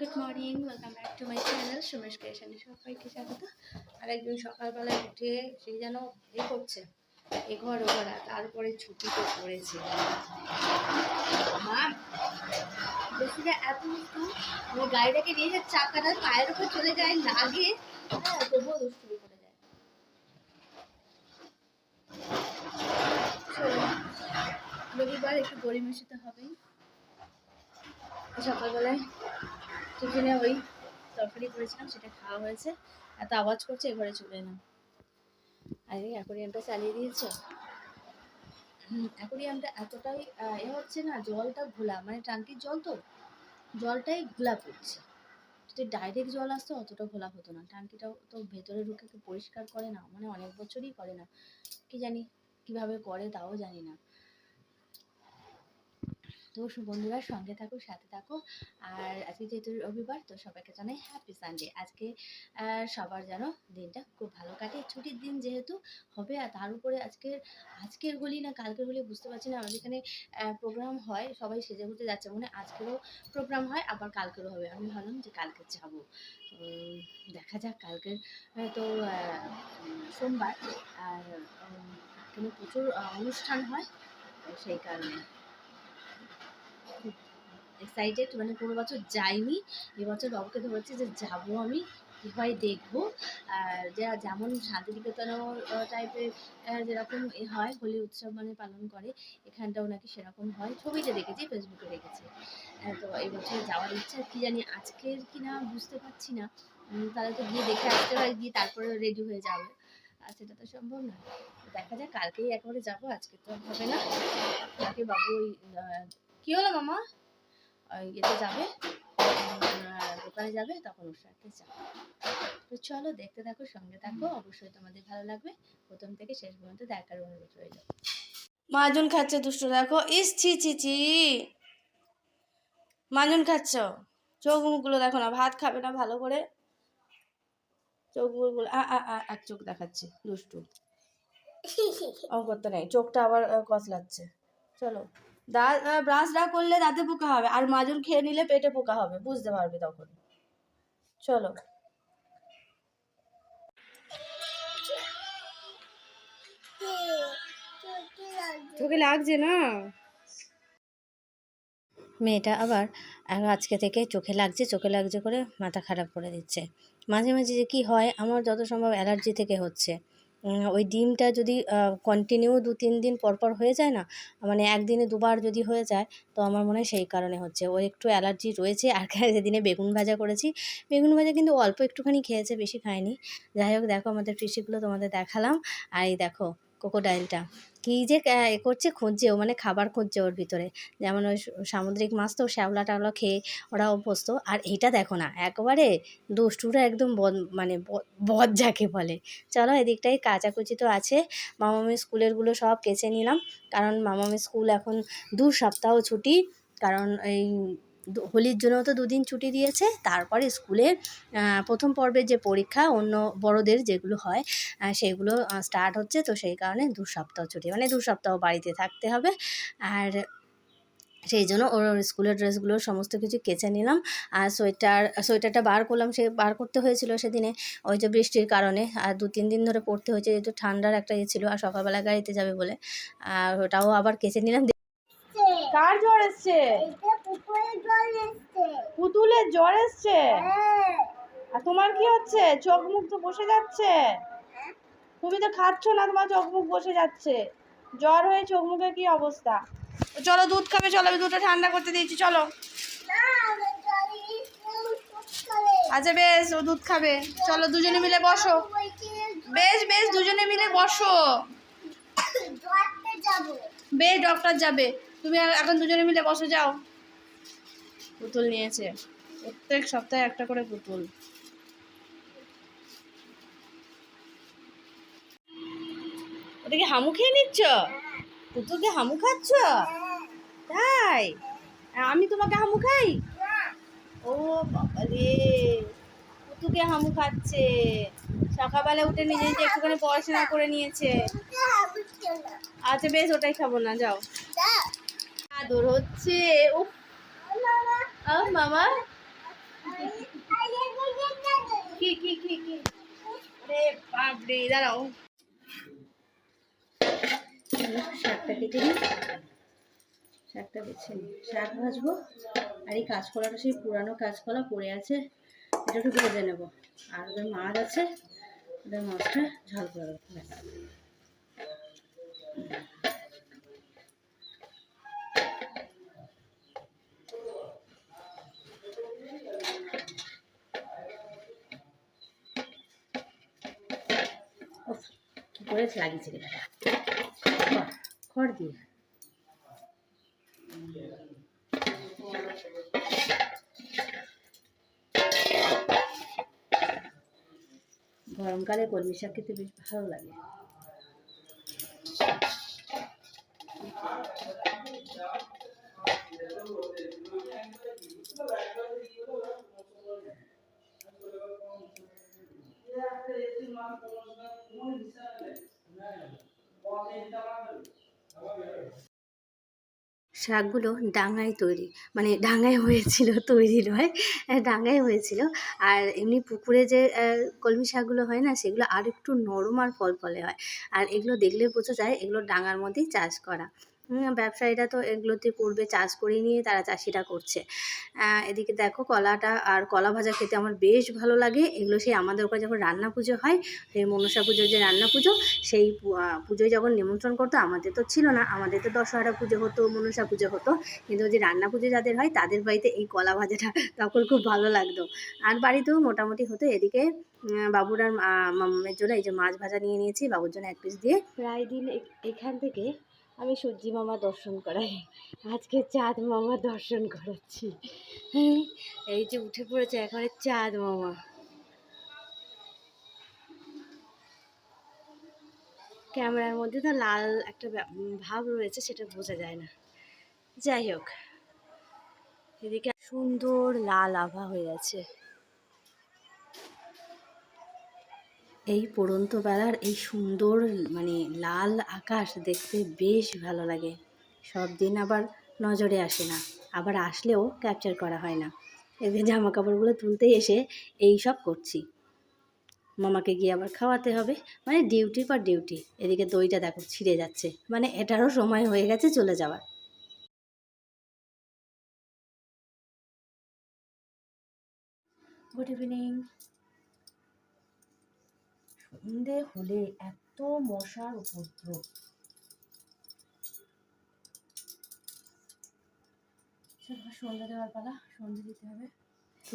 Good morning welcome back to my channel Sumesh ক্রিয়েশনে সবাইকে স্বাগত। আর একদিন সকালবেলায় উঠে সেই যেন এ করছে, এ ঘর ও ঘর, তারপরে ছুটিতে পড়েছে মা বেশিটা এত দুষ্টু। গাড়িটাকে নিয়ে যে চাকাটা পায়ের উপর চলে যায়, লাগে। হ্যাঁ তবুও দুষ্টুমি করে যায়। রবিবার একটু গরিমসিতে হবেই। সকালবেলায় টিফিনে ওই তরকারি করেছিলাম, সেটা খাওয়া হয়েছে। এত আওয়াজ করছে এ ঘরে চলে এলাম। আর এই অ্যাকোরিয়ামটা চালিয়ে দিয়েছ? অ্যাকোরিয়ামটা এতটাই এ হচ্ছে না, জলটা ঘোলা মানে টাঙ্কির জল তো? জলটাই ঘোলা পড়ছে। যদি ডাইরেক্ট জল আসতো, অতটা ঘোলা হতো না। টাঙ্কিটাও তো ভেতরে ঢুকে পরিষ্কার করে না মানে অনেক বছরই করে না। কি জানি কীভাবে করে, তাও জানি না। তো বন্ধুরা সঙ্গে থাকো, সাথে থাকো। আর আজকে যেহেতু রবিবার, তো সবাইকে জানাই হ্যাপি সানডে আজকে সবার যেন দিনটা খুব ভালো কাটে। ছুটির দিন যেহেতু হবে, আর তার উপরে আজকের আজকের হোলি না, কালকের হোলি বুঝতে পারছি না। আমাদের এখানে প্রোগ্রাম হয়, সবাই সেজে ঘুরতে যাচ্ছে মানে আজকেরও প্রোগ্রাম হয়, আবার কালকেরও হবে। আমি ভাবলাম যে কালকে যাব। দেখা যাক কালকের তো সোমবার। আর এখানে প্রচুর অনুষ্ঠান হয়, সেই কারণে। এক্সাইটেড মানে কোনো বছর যাইনি। এবছর বাবুকে ধরেছি যে যাব আমি, কী হয় দেখব। আর যা, যেমন শান্তিনিকেতন টাইপের যেরকম হয়, হোলি উৎসব মানে পালন করে, এখানটাও নাকি সেরকম হয়। ছবিতে দেখেছি, ফেসবুকে দেখেছি। তো এবছর যাওয়ার ইচ্ছা, কি জানি আজকের কি না বুঝতে পারছি না। তাহলে তো গিয়ে দেখে আসতে হয়, গিয়ে তারপরে রেডি হয়ে যাবে। আর সেটা তো সম্ভব না দেখা যাক, কালকেই একবারে যাব, আজকে তো হবে না। কালকে বাবু ওই কি হলো মামা? ইয়েতে যাবে দোকানে যাবে, তখন ওর সাথে যাবে। তো চলো, দেখতে থাকো, সঙ্গে থাকো, অবশ্যই তোমাদের ভালো লাগবে। প্রথম থেকে শেষ পর্যন্ত দেখার অনুরোধ রইল। মাজন খাচ্ছে, দুষ্ট, দেখো। ইস, ছি ছি ছি। মাজন খাচ্ছ? চোখ মুখগুলো দেখো না, ভাত খাবে না ভালো করে? চোখ মুখগুলো আ আ এক চোখ দেখাচ্ছে, দুষ্টু। ও করতে নেই, চোখটা আবার কচলাচ্ছে। চলো। দাঁত ব্রাশ না করলে দাঁতে পোকা হবে। আর মাজন খেয়ে নিলে পেটে পোকা হবে। বুঝতে পারবে তখন। চলো। তোকে লাগছে না? মেয়েটা আবার আজকে থেকে চোখে লাগছে চোখে লাগছে করে মাথা খারাপ করে দিচ্ছে। মাঝে মাঝে যে কী হয়, আমার যত সম্ভব অ্যালার্জি থেকে হচ্ছে। ওই ডিমটা যদি কন্টিনিউ দু তিন দিন পর পর হয়ে যায় না মানে একদিনে দুবার যদি হয়ে যায়, তো আমার মনে হয় সেই কারণে হচ্ছে। ওর একটু অ্যালার্জি রয়েছে, আর সেদিনে বেগুন ভাজা করেছি, বেগুন ভাজা কিন্তু অল্প একটুখানি খেয়েছে, বেশি খায়নি। যাই হোক, দেখো আমাদের কৃষিগুলো তোমাদের দেখালাম। আর এই দেখো কোকোডাইলটা কী যে এ করছে খুঁজছে ও মানে খাবার খুঁজছে ওর ভিতরে। যেমন ওই সামুদ্রিক মাছ তো, শ্যাওলা টাওলা খেয়ে ওরা অভ্যস্ত। আর এইটা দেখো না, একবারে দুষ্টুরা একদম বদ মানে বদ যাকে বলে। চলো এদিকটাই কাচাকুচি তো আছে। মামামি স্কুলেরগুলো সব কেচে নিলাম। কারণ মামামি স্কুল এখন দু সপ্তাহ ছুটি। কারণ এই হোলির জন্য তো দুদিন ছুটি দিয়েছে, তারপরে স্কুলের প্রথম পর্বের যে পরীক্ষা অন্য বড়দের যেগুলো হয় সেগুলো স্টার্ট হচ্ছে, তো সেই কারণে দু সপ্তাহ ছুটি মানে দু সপ্তাহ বাড়িতে থাকতে হবে। আর সেই জন্য ওর ওর স্কুলের ড্রেসগুলো সমস্ত কিছু কেচে নিলাম, আর সোয়েটার, সোয়েটারটা বার করলাম, সে বার করতে হয়েছিল সেদিনে, ওই যে বৃষ্টির কারণে, আর দু, তিন দিন ধরে পড়তে হয়েছে যেহেতু ঠান্ডার একটা ইয়ে ছিল, আর সকালবেলা গাড়িতে যাবে বলে, আর ওটাও আবার কেচে নিলাম। কার জ্বর এসছে? পুতুলের জ্বর এসছে? আর তোমার কি হচ্ছে? চোখ মুখ তো বসে যাচ্ছে? তুমি তো খাচ্ছ না তোমার চোখ মুখ বসে যাচ্ছে। জ্বর হয়ে চোখ মুখে কি অবস্থা? চলো দুধ খাবে চলো আমি দুধটা ঠান্ডা করতে দিয়েছি চলো। আচ্ছা বেশ ও দুধ খাবে। চলো দুজনে মিলে বসো। বেশ বেশ দুজনে মিলে বসো। বেশ ডক্টর যাবে। তুমি এখন দুজনে মিলে বসে যাও। পুতুল নিয়েছে। প্রত্যেক সপ্তাহে একটা করে পুতুল। ওটা কি হামু খেয়ে নিচ্ছ? পুতুলকে হামু খাচ্ছ? তাই? আমি তোমাকে হামু খাই? ও বাবা রে পুতুকে হামু খাচ্ছে। সকালবেলা উঠে নিজে নিজে একটুখানি পড়াশোনা করে নিয়েছে। আচ্ছা বেশ, ওটাই খাব না যাও। আদর হচ্ছে। ও মামা। কি কি কি কি? আরে বাপরে, দাঁড়াও। শাকটা কেটে নিই। শাকটা বেছে নিই। শাক ভাজবো। আর এই কাঁচকলাটা সেই পুরানো কাঁচকলা পড়ে আছে। এটা একটু ভেজে নেব। আর ওদের মাছ আছে। ওদের মাছটা ঝাল করে করে লাগিয়েছে রে বেটা। খড়, খড় দিয়ে গরমকালে কলমি শাক খেতে বেশ ভালো লাগে শাকগুলো ডাঙায় তৈরি। মানে ডাঙায় হয়েছিল, তৈরি নয় ডাঙায় হয়েছিল। আর এমনি পুকুরে যে কলমি শাকগুলো হয় না, সেগুলো আর একটু নরম আর ফলফলে হয়। আর এগুলো দেখলে বোঝা যায়, এগুলো ডাঙার মধ্যেই চাষ করা। ব্যবসায়ীরা তো এগুলোতে করবে চাষ করে নিয়ে তারা চাষিরা করছে। এদিকে দেখো কলাটা আর কলা ভাজা খেতে আমার বেশ ভালো লাগে। এগুলো সেই আমাদের ওখানে যখন রান্না পুজো হয়, সেই মনসা পুজোর যে রান্না পুজো, সেই পুজোয় যখন নিমন্ত্রণ করতো, আমাদের তো ছিল না। আমাদের তো দশহরা পুজো হতো, মনসা পুজো হতো। কিন্তু যে রান্না পুজো যাদের হয়, তাদের বাড়িতে এই কলা ভাজাটা তখন খুব ভালো লাগতো। আর বাড়িতেও মোটামুটি হতো। এদিকে বাবুর আর মা- জন্য এই যে মাছ ভাজা নিয়ে নিয়েছি। বাবুর জন্য এক পিস দিয়ে। প্রায় দিন এখান থেকে আমি সূর্যি মামা দর্শন করাই। আজকে চাঁদ মামা দর্শন করাচ্ছি। এই যে উঠে পড়েছে একেবারে চাঁদ মামা। ক্যামেরার মধ্যে তো লাল একটা ভাব রয়েছে, সেটা বোঝা যায় না। যাই হোক, এদিকে সুন্দর লাল আভা হয়ে আছে। এই পড়ন্ত বেলার এই সুন্দর মানে লাল আকাশ দেখতে বেশ ভালো লাগে। সব দিন আবার নজরে আসে না। আবার আসলেও ক্যাপচার করা হয় না। এদের জামা কাপড়গুলো তুলতে এসে এই সব করছি। মামাকে গিয়ে আবার খাওয়াতে হবে। মানে ডিউটির পর ডিউটি এদিকে দইটা দেখো ছিঁড়ে যাচ্ছে। মানে এটারও সময় হয়ে গেছে চলে যাওয়ার। গুড ইভিনিং সন্ধে হলে এত মশার উপদ্রব।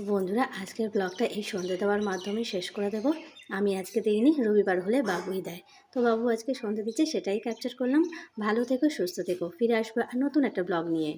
বন্ধুরা, আজকের ব্লগটা এই সন্ধ্যে দেওয়ার মাধ্যমে শেষ করে দেবো। আমি আজকে দিইনি, রবিবার হলে বাবুই দেয়। তো বাবু আজকে সন্ধ্যে দিচ্ছে, সেটাই ক্যাপচার করলাম। ভালো থেকো, সুস্থ থেকো। ফিরে আসব নতুন একটা ব্লগ নিয়ে।